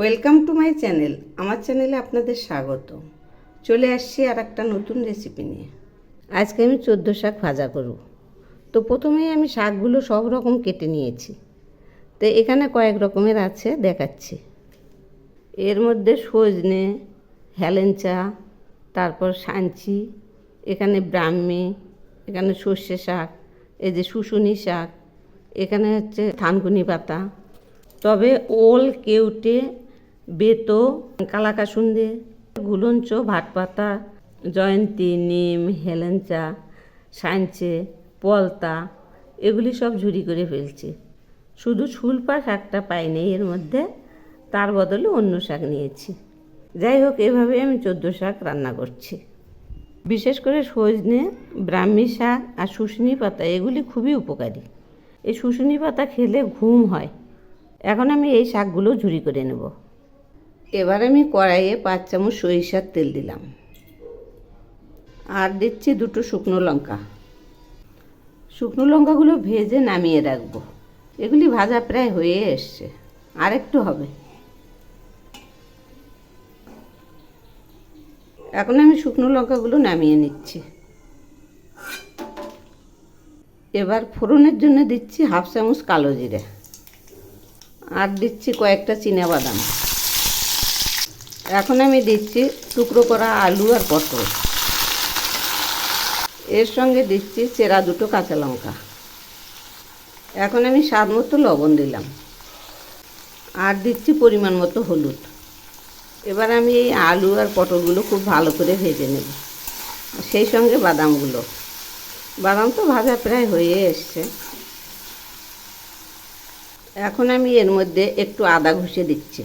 Welcome to my channel. আমার চ্যানেলে আপনাদের স্বাগত। চলে আসছি আর একটা নতুন রেসিপি নিয়ে। আজকে আমি চোদ্দ শাক ভাজা করব। তো প্রথমেই আমি শাকগুলো সব রকম কেটে নিয়েছি। তো এখানে কয়েক রকমের আছে, দেখাচ্ছি। এর মধ্যে সজনে, হেলেঞ্চা, তারপর সাঞ্চি, এখানে ব্রাহ্মী, এখানে সর্ষে শাক, এই যে শুশুনি শাক, এখানে হচ্ছে থানকুনি পাতা। তবে ওল কেউটে বেতো, কালাকাসুন্দে, গুলঞ্চ, ভাটপাতা, জয়ন্তী, নিম, হেলেঞ্চা সাঞ্চে পলতা, এগুলি সব ঝুরি করে ফেলছে। শুধু সুলপা শাকটা পাইনি, এর মধ্যে তার বদলে অন্য শাক নিয়েছি। যাই হোক, এভাবে আমি চোদ্দ শাক রান্না করছি। বিশেষ করে সজনে, ব্রাহ্মী শাক আর শুশনি পাতা, এগুলি খুবই উপকারী। এই শুশুনি পাতা খেলে ঘুম হয়। এখন আমি এই শাকগুলো ঝুরি করে নেব। এবার আমি কড়াইয়ে পাঁচ চামচ সরিষার তেল দিলাম। আর দিচ্ছি দুটো শুকনো লঙ্কা। শুকনো লঙ্কাগুলো ভেজে নামিয়ে রাখব। এগুলি ভাজা প্রায় হয়ে এসছে। আর একটু হবে। এখন আমি শুকনো লঙ্কাগুলো নামিয়ে নিচ্ছি। এবার ফোড়নের জন্য দিচ্ছি হাফ চামচ কালো জিরে। আর দিচ্ছি কয়েকটা বাদাম এখন আমি দিচ্ছি টুকরো করা আলু আর পটল। এর সঙ্গে দিচ্ছি চেরা দুটো কাঁচা লঙ্কা। এখন আমি স্বাদ মতো লবণ দিলাম। আর দিচ্ছি পরিমাণ মতো হলুদ। এবার আমি এই আলু আর পটলগুলো খুব ভালো করে ভেজে নেব। সেই সঙ্গে বাদামগুলো। বাদাম তো ভাজা প্রায় হয়ে এসছে। এখন আমি এর মধ্যে একটু আদা ঘষে দিচ্ছি।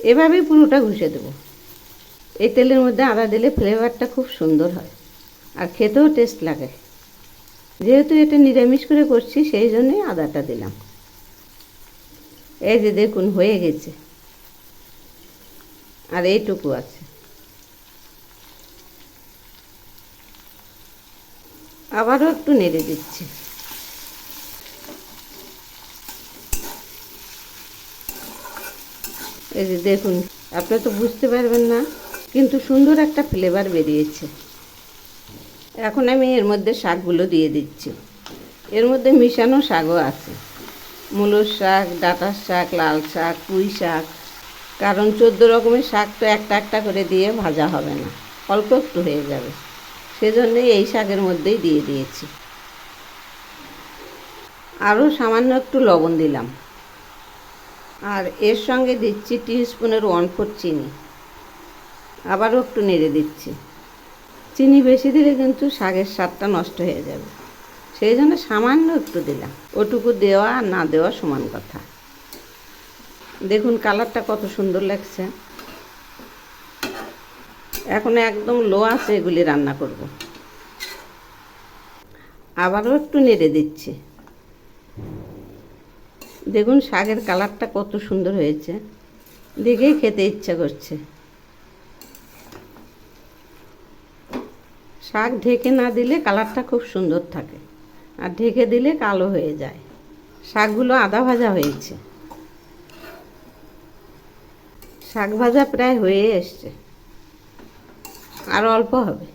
এভাবেই পুরোটা ঘষে দেবো। এই তেলের মধ্যে আদা দিলে ফ্লেভারটা খুব সুন্দর হয় আর খেতেও টেস্ট লাগে। যেহেতু এটা নিরামিষ করে করছি, সেই জন্যই আদাটা দিলাম। এই যে দেখুন, হয়ে গেছে। আর এইটুকু আছে। আবারও একটু নেড়ে দিচ্ছি। এই যে দেখুন আপনি তো বুঝতে পারবেন না, কিন্তু সুন্দর একটা ফ্লেভার বেরিয়েছে। এখন আমি এর মধ্যে শাকগুলো দিয়ে দিচ্ছি। এর মধ্যে মিশানো শাকও আছে। মূলোর শাক, ডাঁটার শাক, লাল শাক, পুঁই শাক, কারণ চোদ্দ রকমের শাক তো একটা একটা করে দিয়ে ভাজা হবে না, অল্প একটু হয়ে যাবে। সেজন্যই এই শাকের মধ্যেই দিয়ে দিয়েছি। আরও সামান্য একটু লবণ দিলাম। আর এর সঙ্গে দিচ্ছি টি স্পুনের ওয়ান ফোর চিনি। আবারও একটু নেড়ে দিচ্ছি। চিনি বেশি দিলে কিন্তু শাকের স্বাদটা নষ্ট হয়ে যাবে। সেই জন্য সামান্য একটু দিলাম। ওটুকু দেওয়া আর না দেওয়া সমান কথা। দেখুন কালারটা কত সুন্দর লাগছে। এখন একদম লো আছে এগুলি রান্না করব। আবারও একটু নেড়ে দিচ্ছি। দেখুন শাকের কালারটা কত সুন্দর হয়েছে। দেখেই খেতে ইচ্ছা করছে। শাক ঢেকে না দিলে কালারটা খুব সুন্দর থাকে। আর ঢেকে দিলে কালো হয়ে যায়। শাকগুলো আদা ভাজা হয়েছে। শাক ভাজা প্রায় হয়ে এসছে। আর অল্প হবে।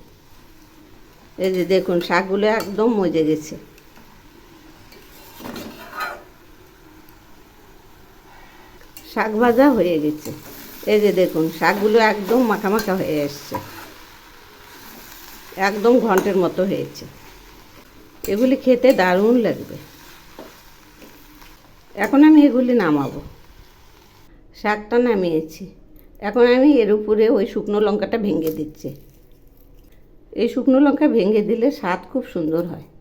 এই যে দেখুন, শাকগুলো একদম মজে গেছে। শাক ভাজা হয়ে গেছে। এই যে দেখুন, শাকগুলো একদম মাখা হয়ে এসছে একদম ঘন্টের মতো হয়েছে। এগুলি খেতে দারুণ লাগবে। এখন আমি এগুলি নামাবো। শাকটা নামিয়েছি। এখন আমি এর উপরে ওই শুকনো লঙ্কাটা ভেঙে দিচ্ছি। এই শুকনো লঙ্কা ভেঙে দিলে স্বাদ খুব সুন্দর হয়।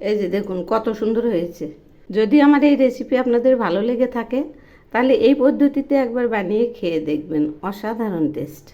এই যে দেখুন, কত সুন্দর হয়েছে। যদি আমার এই রেসিপি আপনাদের ভালো লেগে থাকে, তাহলে এই পদ্ধতিতে একবার বানিয়ে খেয়ে দেখবেন। অসাধারণ টেস্ট